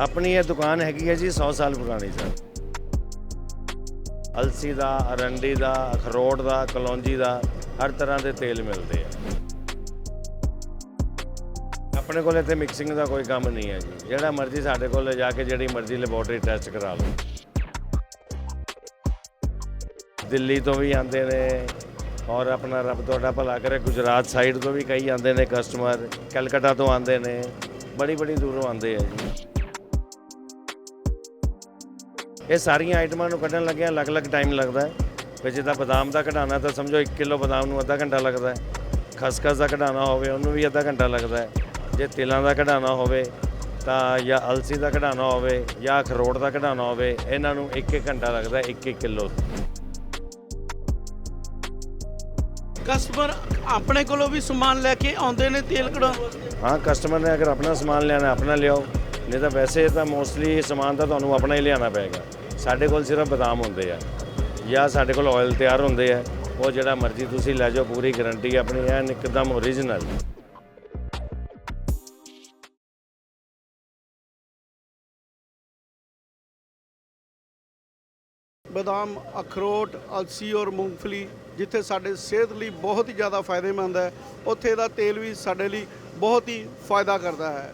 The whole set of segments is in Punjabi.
ਆਪਣੀ ਇਹ ਦੁਕਾਨ ਹੈਗੀ ਹੈ ਜੀ 100 ਸਾਲ ਪੁਰਾਣੀ ਸਰ। ਅਲਸੀ ਦਾ, ਅਰੰਡੀ ਦਾ, ਅਖਰੋਟ ਦਾ, ਕਲੌਂਜੀ ਦਾ, ਹਰ ਤਰ੍ਹਾਂ ਦੇ ਤੇਲ ਮਿਲਦੇ ਆ। ਆਪਣੇ ਕੋਲ ਇੱਥੇ ਮਿਕਸਿੰਗ ਦਾ ਕੋਈ ਕੰਮ ਨਹੀਂ ਹੈ ਜੀ। ਜਿਹੜਾ ਮਰਜ਼ੀ ਸਾਡੇ ਕੋਲ ਜਾ ਕੇ ਜਿਹੜੀ ਮਰਜ਼ੀ ਲੈਬੋਰਟਰੀ ਟੈਸਟ ਕਰਾ ਲਓ। ਦਿੱਲੀ ਤੋਂ ਵੀ ਆਉਂਦੇ ਨੇ ਔਰ ਆਪਣਾ ਰੱਬ ਤੁਹਾਡਾ ਭਲਾ ਕਰੇ। ਗੁਜਰਾਤ ਸਾਈਡ ਤੋਂ ਵੀ ਕਈ ਆਉਂਦੇ ਨੇ ਕਸਟਮਰ ਕਲਕੱਤਾ ਤੋਂ ਆਉਂਦੇ ਨੇ। ਬੜੀ ਬੜੀ ਦੂਰੋਂ ਆਉਂਦੇ ਆ ਜੀ। ਇਹ ਸਾਰੀਆਂ ਆਈਟਮਾਂ ਨੂੰ ਕੱਢਣ ਲੱਗਿਆ ਅਲੱਗ-ਅਲੱਗ ਟਾਈਮ ਲੱਗਦਾ ਹੈ। ਵੀ ਜਿੱਦਾਂ ਬਦਾਮ ਦਾ ਕਢਾਉਣਾ ਤਾਂ ਸਮਝੋ 1 ਕਿਲੋ ਬਦਾਮ ਨੂੰ ਅੱਧਾ ਘੰਟਾ ਲੱਗਦਾ ਹੈ। ਖਸਖਸ ਦਾ ਕਢਾਉਣਾ ਹੋਵੇ ਉਹਨੂੰ ਵੀ ਅੱਧਾ ਘੰਟਾ ਲੱਗਦਾ ਹੈ। ਜੇ ਤਿਲਾਂ ਦਾ ਕਢਾਉਣਾ ਹੋਵੇ ਤਾਂ ਜਾਂ ਅਲਸੀ ਦਾ ਕਢਾਉਣਾ ਹੋਵੇ ਜਾਂ ਅਖਰੋਟ ਦਾ ਕਢਾਉਣਾ ਹੋਵੇ ਇਹਨਾਂ ਨੂੰ 1-1 ਘੰਟਾ ਲੱਗਦਾ ਹੈ 1-1 ਕਿਲੋ। ਕਸਟਮਰ ਆਪਣੇ ਕੋਲੋਂ ਵੀ ਸਮਾਨ ਲੈ ਕੇ ਆਉਂਦੇ ਨੇ ਤੇਲ ਕਢਾ ਹਾਂ ਕਸਟਮਰ ਨੇ ਅਗਰ ਆਪਣਾ ਸਮਾਨ ਲਿਆਣਾ ਆਪਣਾ ਲਿਆਓ। ਨਹੀਂ ਤਾਂ ਵੈਸੇ ਤਾਂ ਮੋਸਟਲੀ ਸਮਾਨ ਤਾਂ ਤੁਹਾਨੂੰ ਆਪਣਾ ਹੀ ਲਿਆਣਾ ਪਏਗਾ। ਸਾਡੇ ਕੋਲ ਸਿਰਫ ਬਦਾਮ ਹੁੰਦੇ ਆ। ਜਾਂ ਸਾਡੇ ਕੋਲ ਆਇਲ ਤਿਆਰ ਹੁੰਦੇ ਆ। ਉਹ ਜਿਹੜਾ ਮਰਜ਼ੀ ਤੁਸੀਂ ਲੈ ਜਾਓ, ਪੂਰੀ ਗਾਰੰਟੀ ਆਪਣੀ ਐਨ ਇੱਕਦਮ ਓਰੀਜਨਲ ਬਦਾਮ, ਅਖਰੋਟ, ਅਲਸੀ ਔਰ ਮੂੰਗਫਲੀ, ਜਿੱਥੇ ਸਾਡੇ ਸਿਹਤ ਲਈ ਬਹੁਤ ਹੀ ਜ਼ਿਆਦਾ ਫਾਇਦੇਮੰਦ ਹੈ, ਉੱਥੇ ਦਾ ਤੇਲ ਵੀ ਸਾਡੇ ਲਈ ਬਹੁਤ ਹੀ ਫਾਇਦਾ ਕਰਦਾ ਹੈ।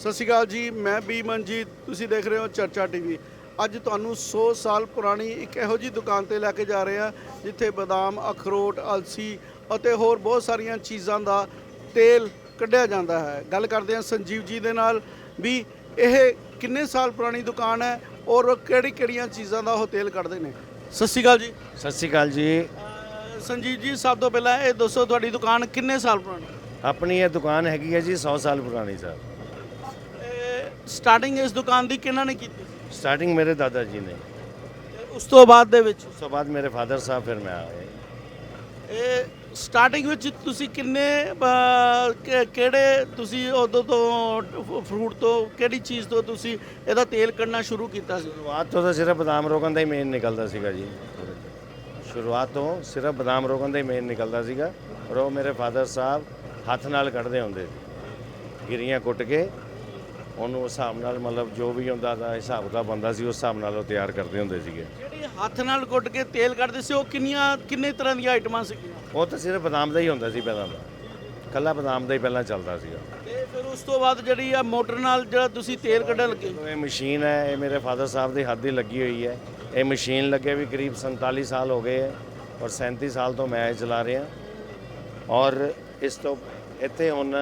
ਸਤਿ ਸ਼੍ਰੀ ਅਕਾਲ ਜੀ ਮੈਂ ਬੀ ਮਨਜੀਤ ਤੁਸੀਂ ਦੇਖ ਰਹੇ ਹੋ ਚਰਚਾ ਟੀਵੀ ਅੱਜ ਤੁਹਾਨੂੰ 100 ਸਾਲ ਪੁਰਾਣੀ ਇੱਕ ਇਹੋ ਜੀ ਦੁਕਾਨ ਤੇ ਲੈ ਕੇ ਜਾ ਰਹੇ ਹਾਂ ਜਿੱਥੇ ਬਦਾਮ ਅਖਰੋਟ ਅਲਸੀ ਅਤੇ ਹੋਰ ਬਹੁਤ ਸਾਰੀਆਂ ਚੀਜ਼ਾਂ ਦਾ ਤੇਲ ਕੱਢਿਆ ਜਾਂਦਾ ਹੈ। ਗੱਲ ਕਰਦੇ ਹਾਂ ਸੰਜੀਵ ਜੀ ਦੇ ਨਾਲ ਵੀ ਇਹ ਕਿੰਨੇ ਸਾਲ ਪੁਰਾਣੀ ਦੁਕਾਨ ਹੈ ਔਰ ਕਿਹੜੀ ਕਿਹੜੀਆਂ ਚੀਜ਼ਾਂ ਦਾ ਉਹ ਤੇਲ ਕੱਢਦੇ ਨੇ। ਸਤਿ ਸ਼੍ਰੀ ਅਕਾਲ ਜੀ। ਸਤਿ ਸ਼੍ਰੀ ਅਕਾਲ ਜੀ। ਸੰਜੀਵ ਜੀ ਸਭ ਤੋਂ ਪਹਿਲਾਂ ਇਹ ਦੱਸੋ ਤੁਹਾਡੀ ਦੁਕਾਨ ਕਿੰਨੇ ਸਾਲ ਪੁਰਾਣੀ? ਆਪਣੀ ਇਹ ਦੁਕਾਨ ਹੈਗੀ ਹੈ ਜੀ 100 ਸਾਲ ਪੁਰਾਣੀ ਸਰ। ਸਟਾਰਟਿੰਗ ਇਸ ਦੁਕਾਨ ਦੀ ਕਿਹਨਾਂ ਨੇ ਕੀਤੀ? ਸਟਾਰਟਿੰਗ ਮੇਰੇ ਦਾਦਾ ਜੀ ਨੇ। ਤੇ ਉਸ ਤੋਂ ਬਾਅਦ ਦੇ ਵਿੱਚ? ਉਸ ਤੋਂ ਬਾਅਦ ਮੇਰੇ ਫਾਦਰ ਸਾਹਿਬ ਫਿਰ ਮੈਂ ਆਏ ਇਹ ਸਟਾਰਟਿੰਗ ਵਿੱਚ ਤੁਸੀਂ ਕਿੰਨੇ ਅਹ, ਕਿ- ਕਿਹੜੇ ਤੁਸੀਂ ਉਦੋਂ ਤੋਂ ਫਰੂਟ ਤੋਂ ਕਿਹੜੀ ਚੀਜ਼ ਤੋਂ ਤੁਸੀਂ ਇਹਦਾ ਤੇਲ ਕੱਢਣਾ ਸ਼ੁਰੂ ਕੀਤਾ ਸੀ? ਸ਼ੁਰੂਆਤ ਤੋਂ ਤਾਂ ਸਿਰਫ ਬਦਾਮ ਰੋਗਨ ਦਾ ਹੀ ਮੇਨ ਨਿਕਲਦਾ ਸੀਗਾ ਜੀ। ਸ਼ੁਰੂਆਤ ਤੋਂ ਸਿਰਫ ਬਦਾਮ ਰੋਗਨ ਦਾ ਹੀ ਮੇਨ ਨਿਕਲਦਾ ਸੀਗਾ। ਔਰ ਉਹ ਮੇਰੇ ਫਾਦਰ ਸਾਹਿਬ ਹੱਥ ਨਾਲ ਕੱਢਦੇ ਹੁੰਦੇ ਸੀ। ਗਿਰੀਆਂ ਕੁੱਟ ਕੇ ਉਹਨੂੰ ਉਸ ਹਿਸਾਬ ਨਾਲ ਮਤਲਬ ਜੋ ਵੀ ਹੁੰਦਾ ਦਾ ਹਿਸਾਬ ਦਾ ਬੰਦਾ ਸੀ ਉਸ ਹਿਸਾਬ ਨਾਲ ਉਹ ਤਿਆਰ ਕਰਦੇ ਹੁੰਦੇ ਸੀਗੇ। ਜਿਹੜੀ ਹੱਥ ਨਾਲ ਕੁੱਟ ਕੇ ਤੇਲ ਕੱਢਦੇ ਸੀ ਉਹ ਕਿੰਨੀਆਂ ਕਿੰਨੇ ਤਰ੍ਹਾਂ ਦੀਆਂ ਆਈਟਮਾਂ ਸੀਗੀਆਂ? ਉਹ ਤਾਂ ਸਿਰਫ ਬਦਾਮ ਦਾ ਹੀ ਹੁੰਦਾ ਸੀ ਪਹਿਲਾਂ ਦਾ ਕੱਲਾ ਬਦਾਮ ਦਾ ਹੀ ਪਹਿਲਾਂ ਚੱਲਦਾ ਸੀਗਾ। ਤੇ ਫਿਰ ਉਸ ਤੋਂ ਬਾਅਦ ਜਿਹੜੀ ਆ ਮੋਟਰ ਨਾਲ ਜਿਹੜਾ ਤੁਸੀਂ ਤੇਲ ਕੱਢਣ ਲੱਗੇ? ਇਹ ਮਸ਼ੀਨ ਹੈ ਇਹ ਮੇਰੇ ਫਾਦਰ ਸਾਹਿਬ ਦੇ ਹੱਥ ਦੀ ਲੱਗੀ ਹੋਈ ਹੈ। ਇਹ ਮਸ਼ੀਨ ਲੱਗੇ ਵੀ ਕਰੀਬ 47 ਸਾਲ ਹੋ ਗਏ ਹੈ ਔਰ 37 ਸਾਲ ਤੋਂ ਮੈਂ ਇਹ ਚਲਾ ਰਿਹਾ। ਔਰ ਇਸ ਤੋਂ ਇੱਥੇ ਹੁਣ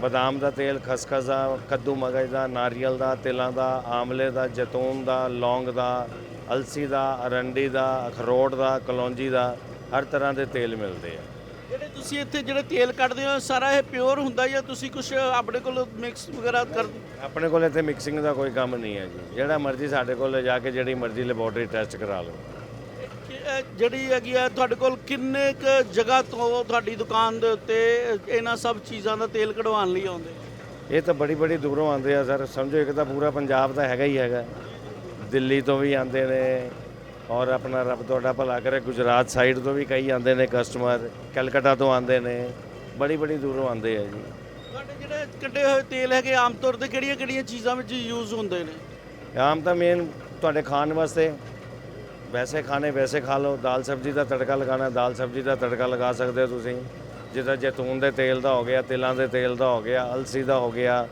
ਬਦਾਮ ਦਾ ਤੇਲ ਖਸਖਸ ਦਾ ਕੱਦੂ ਮਗਜ ਦਾ ਨਾਰੀਅਲ ਦਾ ਤਿਲਾਂ ਦਾ ਆਮਲੇ ਦਾ ਜੈਤੂਨ ਦਾ ਲੌਂਗ ਦਾ ਅਲਸੀ ਦਾ ਅਰੰਡੀ ਦਾ ਅਖਰੋਟ ਦਾ ਕਲੌਂਜੀ ਦਾ ਹਰ ਤਰ੍ਹਾਂ ਦੇ ਤੇਲ ਮਿਲਦੇ ਆ। ਜਿਹੜੇ ਤੁਸੀਂ ਇੱਥੇ ਜਿਹੜੇ ਤੇਲ ਕੱਢਦੇ ਹੋ ਸਾਰਾ ਇਹ ਪਿਓਰ ਹੁੰਦਾ ਜਾਂ ਤੁਸੀਂ ਕੁਝ ਆਪਣੇ ਕੋਲ ਮਿਕਸ ਵਗੈਰਾ ਕਰ ਆਪਣੇ ਕੋਲ ਇੱਥੇ ਮਿਕਸਿੰਗ ਦਾ ਕੋਈ ਕੰਮ ਨਹੀਂ ਹੈ ਜੀ। ਜਿਹੜਾ ਮਰਜ਼ੀ ਸਾਡੇ ਕੋਲ ਜਾ ਕੇ ਜਿਹੜੀ ਮਰਜ਼ੀ ਲੈਬੋਰਟਰੀ ਟੈਸਟ ਕਰਾ ਲਓ। ਜਿਹੜੀ ਹੈਗੀ ਆ ਤੁਹਾਡੇ ਕੋਲ ਕਿੰਨੇ ਕ ਜਗ੍ਹਾ ਤੋਂ ਤੁਹਾਡੀ ਦੁਕਾਨ ਦੇ ਉੱਤੇ ਇਹਨਾਂ ਸਭ ਚੀਜ਼ਾਂ ਦਾ ਤੇਲ ਕਢਵਾਉਣ ਲਈ ਆਉਂਦੇ? ਇਹ ਤਾਂ ਬੜੀ ਬੜੀ ਦੂਰੋਂ ਆਉਂਦੇ ਆ ਸਰ। ਸਮਝੋ ਇੱਕ ਤਾਂ ਪੂਰਾ ਪੰਜਾਬ ਤਾਂ ਹੈਗਾ ਹੀ ਹੈਗਾ। ਦਿੱਲੀ ਤੋਂ ਵੀ ਆਉਂਦੇ ਨੇ ਔਰ ਆਪਣਾ ਰੱਬ ਤੁਹਾਡਾ ਭਲਾ ਕਰੇ। ਗੁਜਰਾਤ ਸਾਈਡ ਤੋਂ ਵੀ ਕਈ ਆਉਂਦੇ ਨੇ ਕਸਟਮਰ। ਕਲਕੱਤਾ ਤੋਂ ਆਉਂਦੇ ਨੇ। ਬੜੀ ਬੜੀ ਦੂਰੋਂ ਆਉਂਦੇ ਆ ਜੀ। ਤੁਹਾਡੇ ਜਿਹੜੇ ਕੱਢੇ ਹੋਏ ਤੇਲ ਹੈਗੇ ਆਮ ਤੌਰ ਤੇ ਕਿਹੜੀਆਂ ਕਿਹੜੀਆਂ ਚੀਜ਼ਾਂ ਵਿੱਚ ਯੂਜ਼ ਹੁੰਦੇ ਨੇ? ਆਮ ਤਾਂ ਮੇਨ ਤੁਹਾਡੇ ਖਾਣ ਵਾਸਤੇ ਵੈਸੇ ਖਾਣੇ ਵੈਸੇ ਖਾ ਲਓ, ਦਾਲ ਸਬਜ਼ੀ ਦਾ ਤੜਕਾ ਲਗਾਣਾ ਦਾਲ ਸਬਜ਼ੀ ਦਾ ਤੜਕਾ ਲਗਾ ਸਕਦੇ ਹੋ ਤੁਸੀਂ। ਜਿੱਦਾਂ ਜੈਤੂਨ ਦੇ ਤੇਲ ਦਾ ਹੋ ਗਿਆ, ਤਿਲਾਂ ਦੇ ਤੇਲ ਦਾ ਹੋ ਗਿਆ, ਅਲਸੀ ਦਾ ਹੋ ਗਿਆ,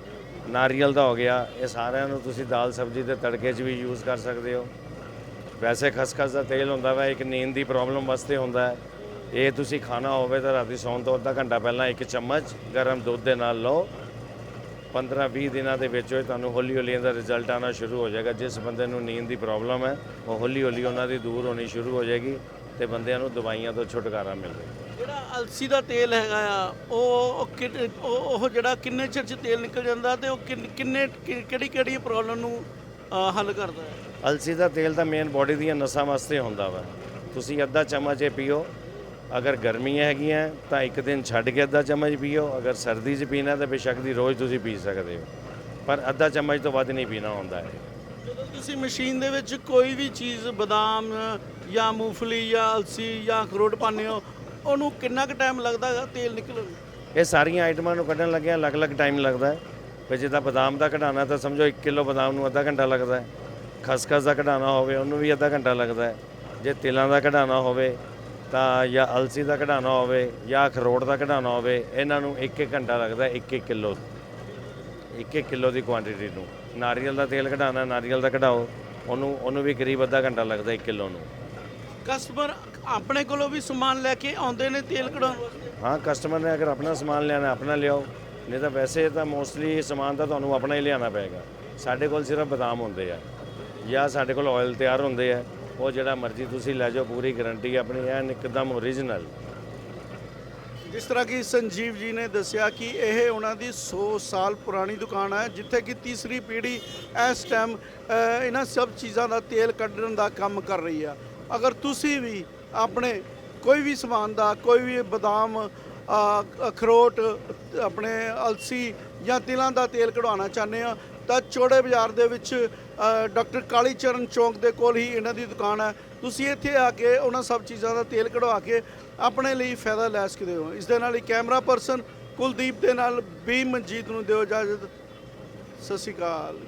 ਨਾਰੀਅਲ ਦਾ ਹੋ ਗਿਆ, ਇਹ ਸਾਰਿਆਂ ਨੂੰ ਤੁਸੀਂ ਦਾਲ ਸਬਜ਼ੀ ਦੇ ਤੜਕੇ 'ਚ ਵੀ ਯੂਜ਼ ਕਰ ਸਕਦੇ ਹੋ। ਵੈਸੇ ਖਸਖਸ ਦਾ ਤੇਲ ਹੁੰਦਾ ਵਾ, ਇੱਕ ਨੀਂਦ ਦੀ ਪ੍ਰੋਬਲਮ ਵਾਸਤੇ ਹੁੰਦਾ ਹੈ। ਇਹ ਤੁਸੀਂ ਖਾਣਾ ਹੋਵੇ ਤਾਂ ਰਾਤੀ ਸੌਣ ਤੋਂ ਅੱਧਾ ਘੰਟਾ ਪਹਿਲਾਂ ਇੱਕ ਚਮਚ ਗਰਮ ਦੁੱਧ ਦੇ ਨਾਲ ਲਓ। 15-20 ਦਿਨਾਂ ਦੇ ਵਿੱਚ ਉਹ ਤੁਹਾਨੂੰ ਹੌਲੀ ਹੌਲੀ ਇਹਦਾ ਰਿਜ਼ਲਟ ਆਉਣਾ ਸ਼ੁਰੂ ਹੋ ਜਾਏਗਾ। ਜਿਸ ਬੰਦੇ ਨੂੰ ਨੀਂਦ ਦੀ ਪ੍ਰੋਬਲਮ ਹੈ ਉਹ ਹੌਲੀ ਹੌਲੀ ਉਹਨਾਂ ਦੀ ਦੂਰ ਹੋਣੀ ਸ਼ੁਰੂ ਹੋ ਜਾਏਗੀ ਤੇ ਬੰਦਿਆਂ ਨੂੰ ਦਵਾਈਆਂ ਤੋਂ ਛੁਟਕਾਰਾ ਮਿਲੇਗਾ ਜਿਹੜਾ ਅਲਸੀ ਦਾ ਤੇਲ ਹੈਗਾ ਆ ਉਹ ਉਹ ਉਹ ਜਿਹੜਾ ਕਿੰਨੇ ਚਿਰ ਚ ਤੇਲ ਨਿਕਲ ਜਾਂਦਾ ਤੇ ਉਹ ਕਿੰਨ- ਕਿਹੜੀ ਕਿਹੜੀ ਪ੍ਰੋਬਲਮ ਨੂੰ ਹੱਲ ਕਰਦਾ ਹੈ? ਅਲਸੀ ਦਾ ਤੇਲ ਤਾਂ ਮੇਨ ਬਾਡੀ ਦੀਆਂ ਨਸਾਂ ਵਾਸਤੇ ਹੁੰਦਾ ਵਾ। ਤੁਸੀਂ ਅੱਧਾ ਚਮਚ ਇਹ ਪੀਓ ਅਗਰ ਗਰਮੀਆਂ ਹੈਗੀਆਂ ਤਾਂ ਇੱਕ ਦਿਨ ਛੱਡ ਕੇ ਅੱਧਾ ਚਮਚ ਪੀਓ। ਅਗਰ ਸਰਦੀ 'ਚ ਪੀਣਾ ਤਾਂ ਬੇਸ਼ੱਕ ਦੀ ਰੋਜ਼ ਤੁਸੀਂ ਪੀ ਸਕਦੇ ਹੋ। ਪਰ ਅੱਧਾ ਚਮਚ ਤੋਂ ਵੱਧ ਨਹੀਂ ਪੀਣਾ ਹੁੰਦਾ ਹੈ ਜਦੋਂ ਤੁਸੀਂ ਮਸ਼ੀਨ ਦੇ ਵਿੱਚ ਕੋਈ ਵੀ ਚੀਜ਼ ਬਦਾਮ ਜਾਂ ਮੂੰਗਫਲੀ ਜਾਂ ਅਲਸੀ ਜਾਂ ਅਖਰੋਟ ਪਾਉਂਦੇ ਹੋ ਉਹਨੂੰ ਕਿੰਨਾ ਕੁ ਟਾਈਮ ਲੱਗਦਾ ਹੈਗਾ ਤੇਲ ਨਿਕਲਣ ਨੂੰ? ਇਹ ਸਾਰੀਆਂ ਆਈਟਮਾਂ ਨੂੰ ਕੱਢਣ ਲੱਗਿਆ ਅਲੱਗ-ਅਲੱਗ ਟਾਈਮ ਲੱਗਦਾ ਹੈ। ਵੀ ਜਿੱਦਾਂ ਬਦਾਮ ਦਾ ਕਢਾਉਣਾ ਤਾਂ ਸਮਝੋ 1 ਕਿਲੋ ਬਦਾਮ ਨੂੰ ਅੱਧਾ ਘੰਟਾ ਲੱਗਦਾ ਹੈ। ਖਸਖਸ ਦਾ ਕਢਾਉਣਾ ਹੋਵੇ ਉਹਨੂੰ ਵੀ ਅੱਧਾ ਘੰਟਾ ਲੱਗਦਾ ਹੈ। ਜੇ ਤਿਲਾਂ ਦਾ ਕਢਾਉਣਾ ਹੋਵੇ ਤਾਂ ਜਾਂ ਅਲਸੀ ਦਾ ਕਢਾਉਣਾ ਹੋਵੇ ਜਾਂ ਅਖਰੋਟ ਦਾ ਕਢਾਉਣਾ ਹੋਵੇ ਇਹਨਾਂ ਨੂੰ 1-1 ਘੰਟਾ ਲੱਗਦਾ 1-1 ਕਿਲੋ। 1-1 ਕਿਲੋ ਦੀ ਕੁਆਂਟੀਟੀ ਨੂੰ। ਨਾਰੀਅਲ ਦਾ ਤੇਲ ਕਢਾਉਣਾ ਨਾਰੀਅਲ ਦਾ ਕਢਾਓ ਉਹਨੂੰ ਉਹਨੂੰ ਵੀ ਕਰੀਬ ਅੱਧਾ ਘੰਟਾ ਲੱਗਦਾ 1 ਕਿਲੋ ਨੂੰ। ਕਸਟਮਰ ਆਪਣੇ ਕੋਲੋਂ ਵੀ ਸਮਾਨ ਲੈ ਕੇ ਆਉਂਦੇ ਨੇ ਤੇਲ ਕਢਾਉਣ? ਹਾਂ ਕਸਟਮਰ ਨੇ ਅਗਰ ਆਪਣਾ ਸਮਾਨ ਲਿਆਣਾ ਆਪਣਾ ਲਿਆਓ। ਨਹੀਂ ਤਾਂ ਵੈਸੇ ਤਾਂ ਮੋਸਟਲੀ ਸਮਾਨ ਤਾਂ ਤੁਹਾਨੂੰ ਆਪਣਾ ਹੀ ਲਿਆਣਾ ਪਏਗਾ। ਸਾਡੇ ਕੋਲ ਸਿਰਫ ਬਦਾਮ ਹੁੰਦੇ ਆ ਜਾਂ ਸਾਡੇ ਕੋਲ ਆਇਲ ਤਿਆਰ ਹੁੰਦੇ ਆ। ਉਹ ਜਿਹੜਾ ਮਰਜ਼ੀ ਤੁਸੀਂ ਲੈ ਜਾਓ ਪੂਰੀ ਗਾਰੰਟੀ ਆਪਣੀ ਐਨ ਇੱਕਦਮ ਓਰੀਜਨਲ ਜਿਸ ਤਰ੍ਹਾਂ ਕਿ ਸੰਜੀਵ ਜੀ ਨੇ ਦੱਸਿਆ ਕਿ ਇਹ ਉਹਨਾਂ ਦੀ 100 ਸਾਲ ਪੁਰਾਣੀ ਦੁਕਾਨ ਹੈ ਜਿੱਥੇ ਕਿ ਤੀਸਰੀ ਪੀੜ੍ਹੀ ਇਸ ਟਾਈਮ ਇਹਨਾਂ ਸਭ ਚੀਜ਼ਾਂ ਦਾ ਤੇਲ ਕੱਢਣ ਦਾ ਕੰਮ ਕਰ ਰਹੀ ਆ। ਅਗਰ ਤੁਸੀਂ ਵੀ ਆਪਣੇ ਕੋਈ ਵੀ ਸਮਾਨ ਦਾ ਕੋਈ ਵੀ ਬਦਾਮ ਅ, ਅਖਰੋਟ ਆਪਣੇ ਅਲਸੀ ਜਾਂ ਤਿਲਾਂ ਦਾ ਤੇਲ ਕਢਵਾਉਣਾ ਚਾਹੁੰਦੇ ਆ ਤਾਂ ਚੋੜੇ ਬਾਜ਼ਾਰ ਦੇ ਵਿੱਚ ਡਾਕਟਰ ਕਾਲੀ ਚਰਨ ਚੌਂਕ ਦੇ ਕੋਲ ਹੀ ਇਹਨਾਂ ਦੀ ਦੁਕਾਨ ਹੈ। ਤੁਸੀਂ ਇੱਥੇ ਆ ਕੇ ਉਹਨਾਂ ਸਭ ਚੀਜ਼ਾਂ ਦਾ ਤੇਲ ਕਢਵਾ ਕੇ ਆਪਣੇ ਲਈ ਫਾਇਦਾ ਲੈ ਸਕਦੇ ਹੋ। ਇਸ ਦੇ ਨਾਲ ਹੀ ਕੈਮਰਾ ਪਰਸਨ ਕੁਲਦੀਪ ਦੇ ਨਾਲ ਬੀ ਮਨਜੀਤ ਨੂੰ ਦਿਓ ਇਜਾਜ਼ਤ। ਸਤਿ ਸ਼੍ਰੀ ਅਕਾਲ।